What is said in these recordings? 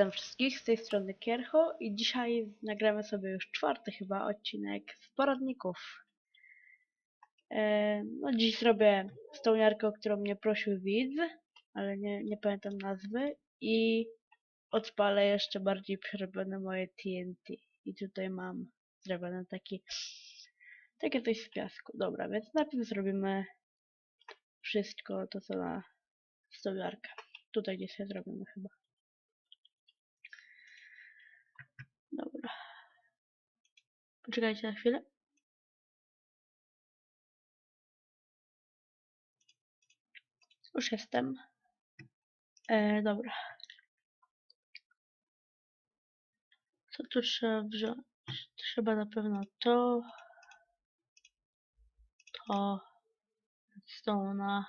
Witam wszystkich z tej strony Kiercho i dzisiaj nagramy sobie już czwarty chyba odcinek z poradników. E, no dziś zrobię stołniarkę, o którą mnie prosił widz, ale nie, nie pamiętam nazwy i odpalę jeszcze bardziej przerobione moje TNT. I tutaj mam zrobione taki takie coś z piasku. Dobra, więc najpierw zrobimy wszystko to co na stołniarkę. Tutaj gdzieś sobie zrobimy chyba. Dobra. Poczekajcie na chwilę. Już jestem. E, dobra. Co tu trzeba wziąć? Trzeba na pewno to. To. Stona.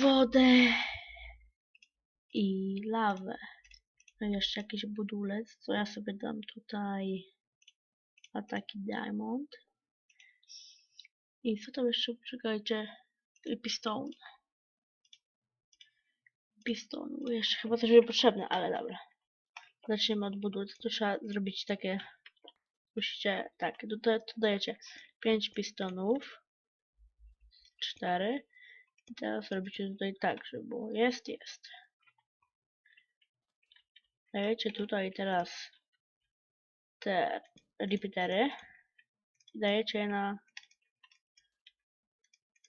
Wodę. I lawę. Jeszcze jakiś budulec, co ja sobie dam tutaj ataki diamond. I co tam jeszcze, czekajcie, I piston. Piston, jeszcze chyba coś będzie potrzebne, ale dobra. Zaczniemy od budulca, to trzeba zrobić takie, musicie, tak, tutaj tu dajecie 5 pistonów, 4 i teraz robicie tutaj tak, żeby było jest, jest. Dajecie tutaj teraz te repeatery. Dajecie je na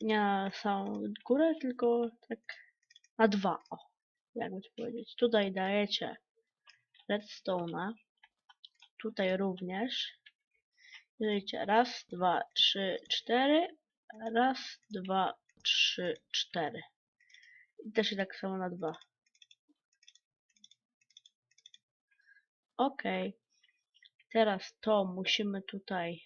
nie na samą górę, tylko tak na dwa. O, jakby to powiedzieć. Tutaj dajecie redstone'a. Tutaj również. Dajecie raz, dwa, trzy, cztery. Raz, dwa, trzy, cztery. I też i tak samo na dwa. Ok. Teraz to musimy tutaj.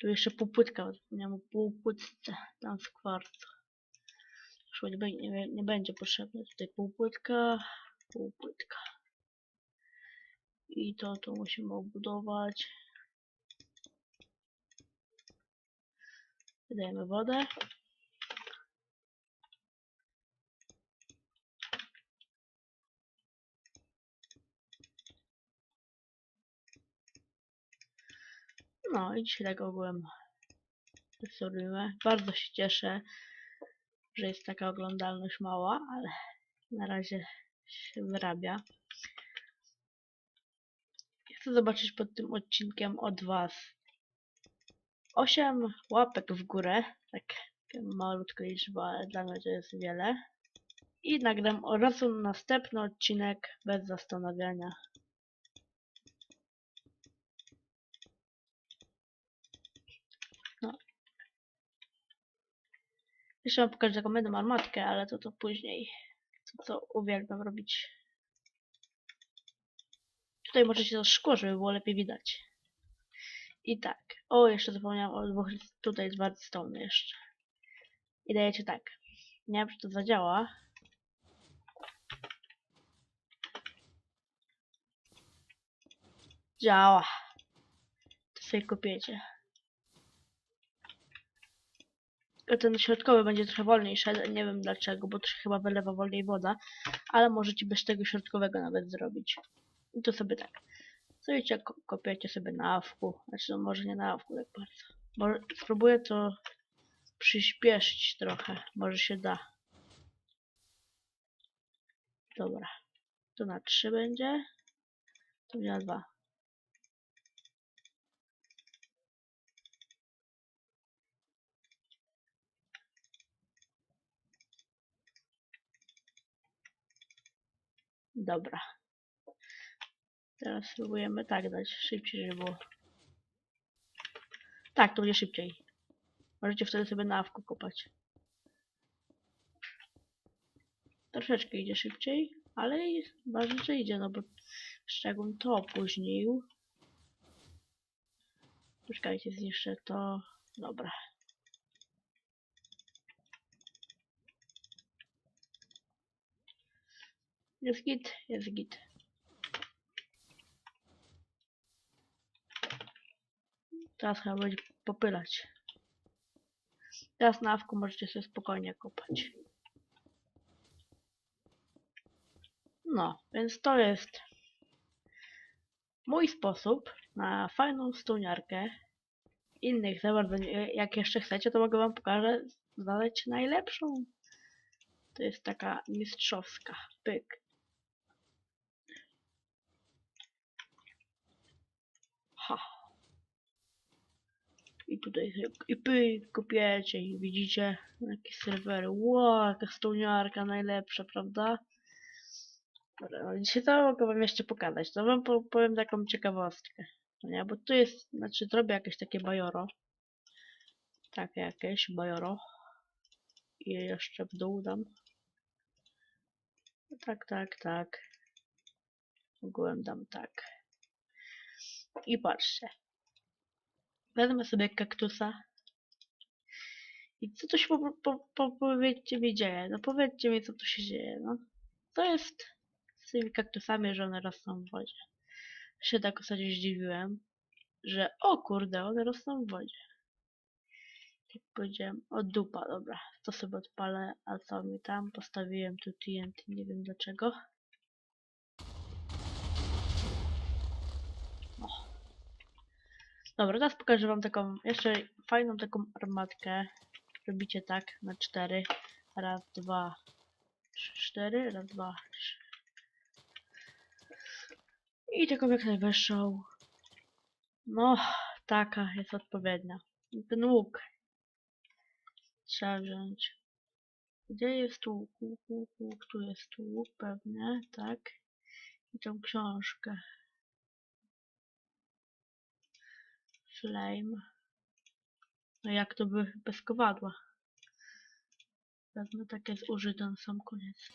Tu jeszcze półpłytka, zapomniałem o półpłytce, tam w kwarcu. Już nie, nie, nie będzie potrzebne. Tutaj półpłytka, półpłytka. I to tu musimy obudować. Wydajemy wodę. No i dzisiaj tak ogółem zrobimy. Bardzo się cieszę, że jest taka oglądalność mała, ale na razie się wyrabia. Chcę zobaczyć pod tym odcinkiem od Was 8 łapek w górę, tak malutko liczba, ale dla mnie to jest wiele. I nagram od razu następny odcinek bez zastanawiania. Jeszcze wam pokażę taką jedną armatkę, ale to to później. To co uwielbiam robić. Tutaj możecie to szkło, żeby było lepiej widać. I tak. O, jeszcze zapomniałam o dwóch. Tutaj jest bardzo stone jeszcze. I dajecie tak. Nie wiem, czy to zadziała. Działa. To sobie kupiecie. Tylko ten środkowy będzie trochę wolniej szedł, nie wiem dlaczego, bo to się chyba wylewa wolniej woda, ale możecie bez tego środkowego nawet zrobić. I to sobie tak. Słuchajcie, ko kopiecie sobie na awku, znaczy no może nie na awku tak bardzo. Może spróbuję to przyspieszyć trochę, może się da. Dobra. To na 3 będzie. To będzie na 2. Dobra. Teraz spróbujemy tak dać szybciej, żeby było. Tak, to będzie szybciej. Możecie wtedy sobie na awku kopać. Troszeczkę idzie szybciej, ale ważne, że idzie, no bo jakbym to opóźnił. Poczekajcie, zniszczę to. Dobra. Jest git, jest git. Teraz chyba będzie popylać. Teraz na awku możecie sobie spokojnie kopać. No, więc to jest mój sposób na fajną stoniarkę. Innych za bardzo jak jeszcze chcecie, to mogę wam pokażę znaleźć najlepszą. To jest taka mistrzowska. Pyk. Ha. I tutaj i pyk, kopiecie i widzicie jakie serwery. Wow, jaka stoniarka najlepsza, prawda? Dobra, no dzisiaj to mogę wam jeszcze pokazać. To wam po- powiem taką ciekawostkę. No nie, bo tu jest, znaczy zrobię jakieś takie bajoro. Takie jakieś bajoro. I jeszcze w dół dam. Tak, tak, tak. Ogółem dam tak. I patrzcie. Wezmę sobie kaktusa. I co tu się po, po, po, powiedzcie mi dzieje? No powiedzcie mi, co tu się dzieje, no. To jest z tymi kaktusami, że one rosną w wodzie. Się tak ostatnio zdziwiłem, że o kurde, one rosną w wodzie. Jak powiedziałem, o dupa, dobra, to sobie odpalę, a co mi tam? Postawiłem tu TNT, nie wiem dlaczego. Dobra, teraz pokażę wam taką, jeszcze fajną taką armatkę. Robicie tak, na cztery. Raz, dwa, trzy, cztery. Raz, dwa, trzy. I taką jak najwyższą. No, taka jest odpowiednia. I Ten łuk. Trzeba wziąć. Gdzie jest łuk? Łuk, łuk, łuk. Tu jest łuk pewnie, tak. I tą książkę. Flame. No jak to by bez kowadła? Wezmę takie zużyte na sam koniec.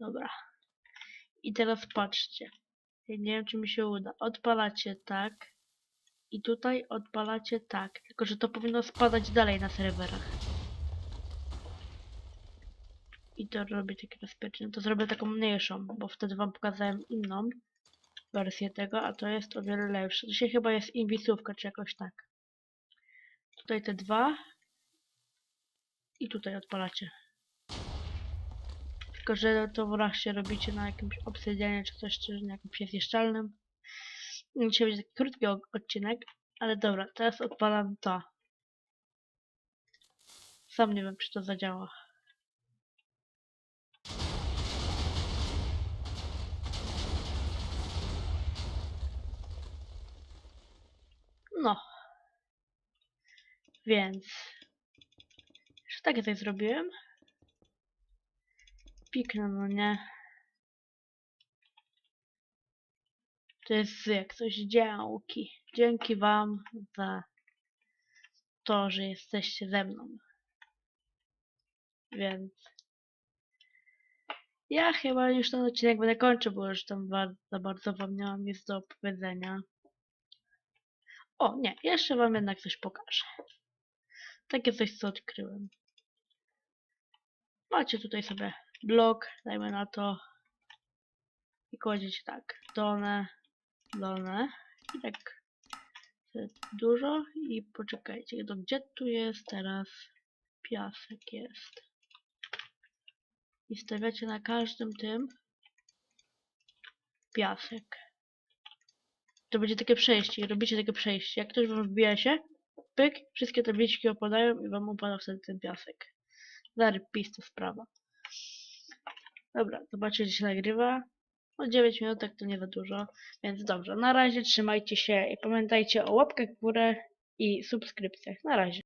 Dobra. I teraz patrzcie. Nie wiem, czy mi się uda. Odpalacie tak. I tutaj odpalacie tak. Tylko, że to powinno spadać dalej na serwerach. I to robię takie bezpieczne. To zrobię taką mniejszą, bo wtedy wam pokazałem inną wersję tego, a to jest o wiele lepsze. To się chyba jest inwisówka, czy jakoś tak. Tutaj te dwa. I tutaj odpalacie. Tylko, że to wreszcie robicie na jakimś obsydianie czy coś, czy na jakimś zniszczalnym. Dzisiaj będzie taki krótki odcinek, ale dobra, teraz odpalam to. Sam nie wiem, czy to zadziała. No. Więc. Jeszcze takie coś zrobiłem. Piknę, no nie. To jest jak coś działki. Dzięki wam za to, że jesteście ze mną. Więc ja chyba już ten odcinek będę kończył, bo już tam za bardzo wam nie mam nic do opowiedzenia. O, nie, jeszcze wam jednak coś pokażę. Takie coś, co odkryłem. Macie tutaj sobie blok, dajmy na to. I kładziecie tak, dolne, dolne. I tak dużo. I poczekajcie, to gdzie tu jest teraz piasek jest. I stawiacie na każdym tym piasek. To będzie takie przejście robicie takie przejście. Jak ktoś wam wbija się, pyk, wszystkie tabliczki opadają i wam opada wtedy ten piasek. Zarpista sprawa. Dobra, zobaczcie, gdzie się nagrywa. No 9 minut to nie za dużo, więc dobrze. Na razie trzymajcie się i pamiętajcie o łapkach w górę i subskrypcjach. Na razie.